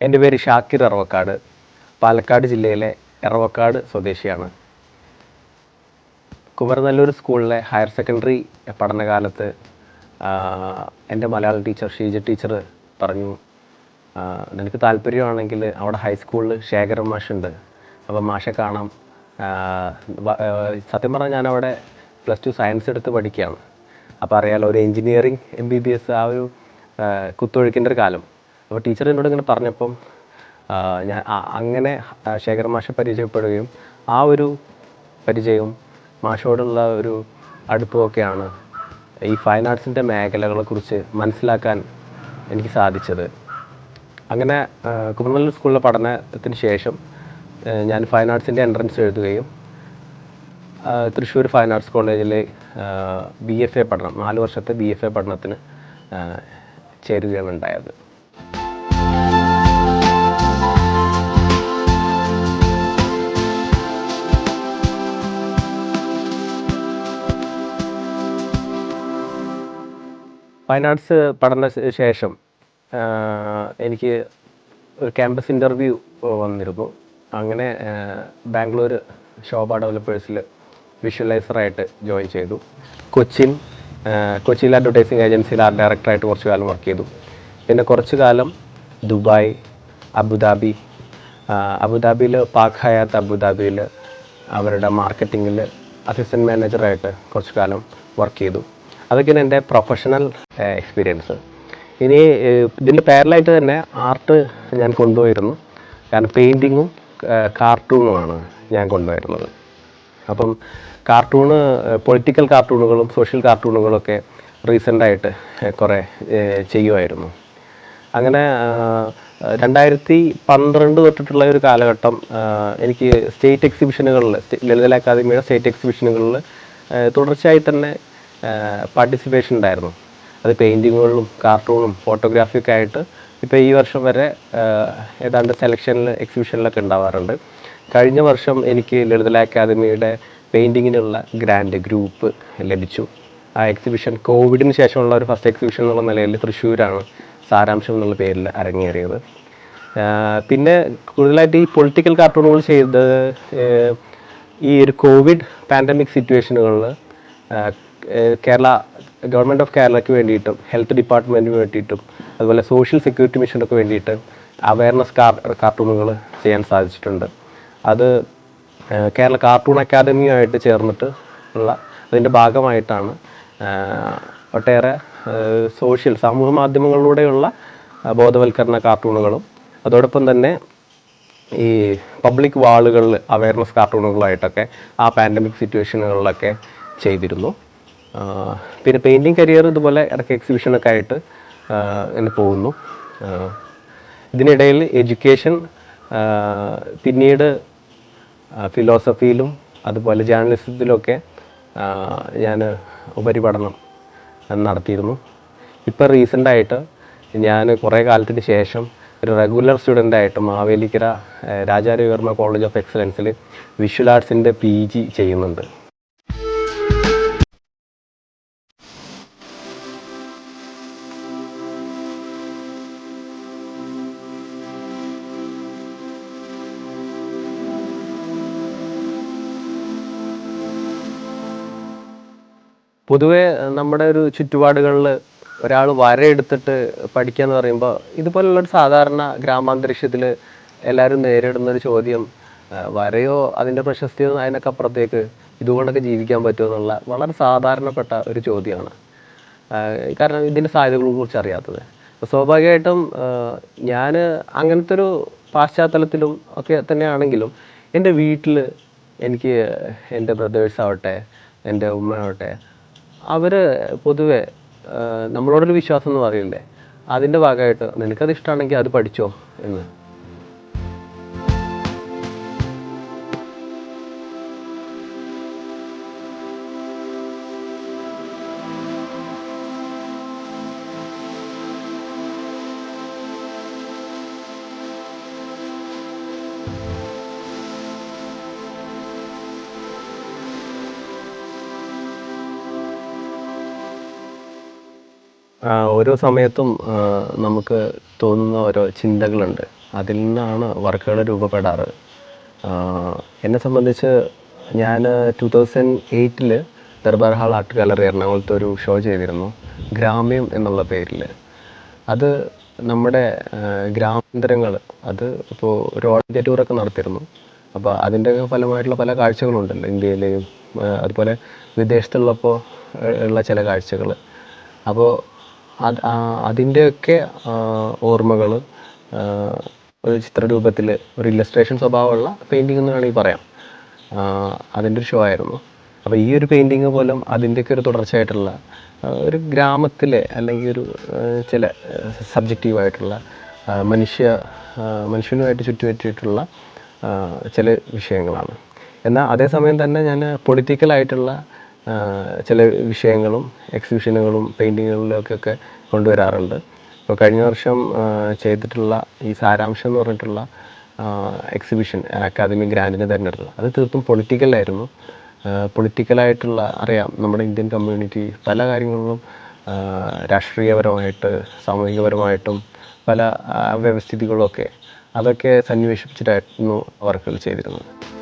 എന്റെ പേര് ഷാക്കിർ എറവക്കാട് പാലക്കാട് ജില്ലയിലെ എറവക്കാട് സ്വദേശിയാണ്. കുമരനല്ലൂർ സ്കൂളിലെ ഹയർ സെക്കൻഡറി പഠനകാലത്ത് എന്റെ മലയാളം ടീച്ചർ ഷീജ ടീച്ചർ പറഞ്ഞു നിനക്ക് താല്പര്യമാണെങ്കിൽ അവിടെ ഹൈസ്കൂളിൽ ശേഖരൻ മാഷുണ്ട്. അപ്പോൾ മാഷെ കാണാം. സത്യം പറഞ്ഞാൽ ഞാനവിടെ പ്ലസ് ടു സയൻസ് എടുത്ത് പഠിക്കുകയാണ്. അപ്പോൾ അറിയാലോ ഒരു engineering M B B S ആ ഒരു കുത്തൊഴുക്കിന്റെ ഒരു കാലം. അപ്പോൾ ടീച്ചർ എന്നോട് ഇങ്ങനെ പറഞ്ഞപ്പം ഞാൻ അങ്ങനെ ശേഖർ മാഷെ പരിചയപ്പെടുകയും ആ ഒരു പരിചയവും മാഷോടുള്ള ഒരു അടുപ്പമൊക്കെയാണ് ഈ ഫൈൻ ആർട്സിന്റെ മേഖലകളെക്കുറിച്ച് മനസ്സിലാക്കാൻ എനിക്ക് സാധിച്ചത്. അങ്ങനെ കുമ്പനല്ലൂർ സ്കൂളിലെ പഠനത്തിന് ശേഷം ഞാൻ ഫൈൻ ആർട്സിന്റെ എൻട്രൻസ് എഴുതുകയും തൃശ്ശൂർ ഫൈൻ ആർട്സ് കോളേജിലെ ബി എഫ് എ പഠനം നാല് വർഷത്തെ ബി എഫ് എ പഠനത്തിന് ചേരുകയാണ് ഉണ്ടായത്. ഫൈൻ ആർട്സ് പഠന ശേഷം എനിക്ക് ഒരു ക്യാമ്പസ് ഇന്റർവ്യൂ വന്നിരുന്നു. അങ്ങനെ ബാംഗ്ലൂർ ശോഭ ഡെവലപ്പേഴ്സിൽ വിഷ്വലൈസറായിട്ട് ജോയിൻ ചെയ്തു. കൊച്ചിൻ കൊച്ചിയിൽ അഡ്വർടൈസിങ് ഏജൻസിയിൽ ആർട്ട് ഡയറക്ടറായിട്ട് കുറച്ച് കാലം വർക്ക് ചെയ്തു. പിന്നെ കുറച്ച് കാലം ദുബായ് അബുദാബി അബുദാബിയിൽ പാക് ഹയാത്ത് അബുദാബിയിൽ അവരുടെ മാർക്കറ്റിങ്ങിൽ അസിസ്റ്റന്റ് മാനേജറായിട്ട് കുറച്ച് കാലം വർക്ക് ചെയ്തു. അതൊക്കെയാണ് എന്റെ പ്രൊഫഷണൽ എക്സ്പീരിയൻസ് ഇനി ഇതിന്റെ പാരലായിട്ട് തന്നെ ആർട്ട് ഞാൻ കൊണ്ടുപോയിരുന്നു. കാരണം പെയിന്റിങ്ങും കാർട്ടൂണുമാണ് ഞാൻ കൊണ്ടുവരുന്നത് അപ്പം കാർട്ടൂണ് പൊളിറ്റിക്കൽ കാർട്ടൂണുകളും സോഷ്യൽ കാർട്ടൂണുകളൊക്കെ റീസെന്റായിട്ട് കുറേ ചെയ്യുമായിരുന്നു. അങ്ങനെ രണ്ടായിരത്തി പന്ത്രണ്ട് തൊട്ടിട്ടുള്ള ഒരു കാലഘട്ടം എനിക്ക് സ്റ്റേറ്റ് എക്സിബിഷനുകളിൽ ലളിതല അക്കാദമിയുടെ സ്റ്റേറ്റ് എക്സിബിഷനുകളിൽ തുടർച്ചയായി തന്നെ പാർട്ടിസിപ്പേഷൻ ഉണ്ടായിരുന്നു. അത് പെയിന്റിങ്ങുകളിലും കാർട്ടൂണും ഫോട്ടോഗ്രാഫിയൊക്കെ ആയിട്ട് ഇപ്പോൾ ഈ വർഷം വരെ ഏതാണ്ട് സെലക്ഷനിൽ എക്സിബിഷനിലൊക്കെ ഉണ്ടാവാറുണ്ട്. കഴിഞ്ഞ വർഷം എനിക്ക് ലളിതല അക്കാദമിയുടെ പെയിന്റിങ്ങിനുള്ള ഗ്രാൻഡ് ഗ്രൂപ്പ് ലഭിച്ചു. ആ എക്സിബിഷൻ കോവിഡിന് ശേഷമുള്ള ഒരു ഫസ്റ്റ് എക്സിബിഷൻ എന്നുള്ള നിലയിൽ തൃശ്ശൂരാണ് സാരാംശം എന്നുള്ള പേരിൽ അരങ്ങേറിയത്. പിന്നെ കൂടുതലായിട്ട് ഈ പൊളിറ്റിക്കൽ കാർട്ടൂണുകൾ ചെയ്ത് ഈ ഒരു കോവിഡ് പാൻഡമിക് സിറ്റുവേഷനുകളിൽ കേരള ഗവൺമെന്റ് ഓഫ് കേരളയ്ക്ക് വേണ്ടിയിട്ടും ഹെൽത്ത് ഡിപ്പാർട്ട്മെന്റിന് വേണ്ടിയിട്ടും അതുപോലെ സോഷ്യൽ സെക്യൂരിറ്റി മിഷനൊക്കെ വേണ്ടിയിട്ട് അവയർനെസ് കാർ കാർട്ടൂണുകൾ ചെയ്യാൻ സാധിച്ചിട്ടുണ്ട്. അത് കേരള കാർട്ടൂൺ അക്കാദമിയുമായിട്ട് ചേർന്നിട്ട് ഉള്ള അതിന്റെ ഭാഗമായിട്ടാണ് ഒട്ടേറെ സോഷ്യൽ സമൂഹ മാധ്യമങ്ങളിലൂടെയുള്ള ബോധവൽക്കരണ കാർട്ടൂണുകളും അതോടൊപ്പം തന്നെ ഈ പബ്ലിക് വാളുകളിൽ അവയർനെസ് കാർട്ടൂണുകളായിട്ടൊക്കെ ആ പാൻഡമിക് സിറ്റുവേഷനുകളിലൊക്കെ ചെയ്തിരുന്നു. പിന്നെ പെയിന്റിങ് കരിയർ ഇതുപോലെ ഇടയ്ക്ക് എക്സിബിഷനൊക്കെ ആയിട്ട് എന്നെ പോകുന്നു. ഇതിനിടയിൽ എഡ്യൂക്കേഷൻ പിന്നീട് ഫിലോസഫിയിലും അതുപോലെ ജേർണലിസത്തിലുമൊക്കെ ഞാൻ ഉപരിപഠനം നടത്തിയിരുന്നു. ഇപ്പോൾ റീസെന്റായിട്ട് ഞാൻ കുറേ കാലത്തിന് ശേഷം ഒരു റെഗുലർ സ്റ്റുഡന്റായിട്ട് മാവേലിക്കര രാജാരവിവർമ്മ കോളേജ് ഓഫ് എക്സലൻസിൽ വിഷ്വൽ ആർട്സിന്റെ പി ജി ചെയ്യുന്നുണ്ട്. പൊതുവെ നമ്മുടെ ഒരു ചുറ്റുപാടുകളിൽ ഒരാൾ വരയെടുത്തിട്ട് പഠിക്കുക എന്ന് പറയുമ്പോൾ ഇതുപോലുള്ളൊരു സാധാരണ ഗ്രാമാന്തരീക്ഷത്തിൽ എല്ലാവരും നേരിടുന്ന ഒരു ചോദ്യം വരയോ അതിന്റെ പ്രശസ്തിയോ അതിനൊക്കെ അപ്പുറത്തേക്ക് ഇതുകൊണ്ടൊക്കെ ജീവിക്കാൻ പറ്റുമോ എന്നുള്ള വളരെ സാധാരണപ്പെട്ട ഒരു ചോദ്യമാണ്. കാരണം ഇതിന്റെ സാധ്യതകളെ കുറിച്ച് അറിയാത്തത്. സ്വാഭാവികമായിട്ടും ഞാൻ അങ്ങനത്തെ ഒരു പാശ്ചാത്തലത്തിലും ഒക്കെ തന്നെയാണെങ്കിലും എന്റെ വീട്ടിൽ എനിക്ക് എന്റെ ബ്രദേഴ്സ് ആവട്ടെ എന്റെ ഉമ്മ ആവട്ടെ അവർ പൊതുവെ നമ്മളോടൊരു വിശ്വാസം എന്ന് പറയില്ലേ അതിന്റെ ഭാഗമായിട്ട് നിനക്കത് ഇഷ്ടമാണെങ്കിൽ അത് പഠിച്ചോ എന്ന്. ഓരോ സമയത്തും നമുക്ക് തോന്നുന്ന ഓരോ ചിന്തകളുണ്ട്. അതിൽ നിന്നാണ് വർക്കുകൾ രൂപപ്പെടാറ്. എന്നെ സംബന്ധിച്ച് ഞാൻ ടു തൗസൻഡ് എയ്റ്റിൽ ദർബാർ ഹാൾ ആർട്ട് ഗാലറി എറണാകുളത്ത് ഒരു ഷോ ചെയ്തിരുന്നു. ഗ്രാമ്യം എന്നുള്ള പേരിൽ അത് നമ്മുടെ ഗ്രാമാന്തരങ്ങൾ അത് ഇപ്പോൾ ഒരു ഓൾ ഇന്ത്യ ടൂറൊക്കെ നടത്തിയിരുന്നു. അപ്പോൾ അതിന്റെ ഫലമായിട്ടുള്ള പല കാഴ്ചകളുണ്ടല്ലോ ഇന്ത്യയിലെയും അതുപോലെ വിദേശത്തുള്ളപ്പോൾ ഉള്ള ചില കാഴ്ചകൾ അപ്പോൾ അത് അതിന്റെയൊക്കെ ഓർമ്മകൾ ഒരു ചിത്രരൂപത്തിൽ ഒരു ഇല്ലസ്ട്രേഷൻ സ്വഭാവമുള്ള പെയിന്റിംഗ് എന്ന് വേണമെങ്കിൽ പറയാം. അതിന്റെ ഒരു ഷോ ആയിരുന്നു. അപ്പോൾ ഈ ഒരു പെയിന്റിങ് പോലും അതിന്റെയൊക്കെ ഒരു തുടർച്ചയായിട്ടുള്ള ഒരു ഗ്രാമത്തിലെ അല്ലെങ്കിൽ ഒരു ചില സബ്ജക്റ്റീവായിട്ടുള്ള മനുഷ്യ മനുഷ്യനുമായിട്ട് ചുറ്റുപറ്റിയിട്ടുള്ള ചില വിഷയങ്ങളാണ്. എന്നാൽ അതേസമയം തന്നെ ഞാൻ പൊളിറ്റിക്കലായിട്ടുള്ള ചില വിഷയങ്ങളും എക്സിബിഷനുകളും പെയിന്റിങ്ങുകളിലൊക്കെ കൊണ്ടുവരാറുണ്ട്. ഇപ്പോൾ കഴിഞ്ഞ വർഷം ചെയ്തിട്ടുള്ള ഈ സാരാംശം എന്ന് പറഞ്ഞിട്ടുള്ള എക്സിബിഷൻ അക്കാദമി ഗ്രാൻഡിനെ തിരഞ്ഞെടുത്തത്. അത് തീർത്തും പൊളിറ്റിക്കലായിരുന്നു പൊളിറ്റിക്കലായിട്ടുള്ള അറിയാം നമ്മുടെ ഇന്ത്യൻ കമ്മ്യൂണിറ്റി പല കാര്യങ്ങളിലും രാഷ്ട്രീയപരമായിട്ട് സാമൂഹികപരമായിട്ടും പല വ്യവസ്ഥിതികളൊക്കെ അതൊക്കെ സന്നിവേശിപ്പിച്ചിട്ടായിരുന്നു വർക്കുകൾ ചെയ്തിരുന്നത്.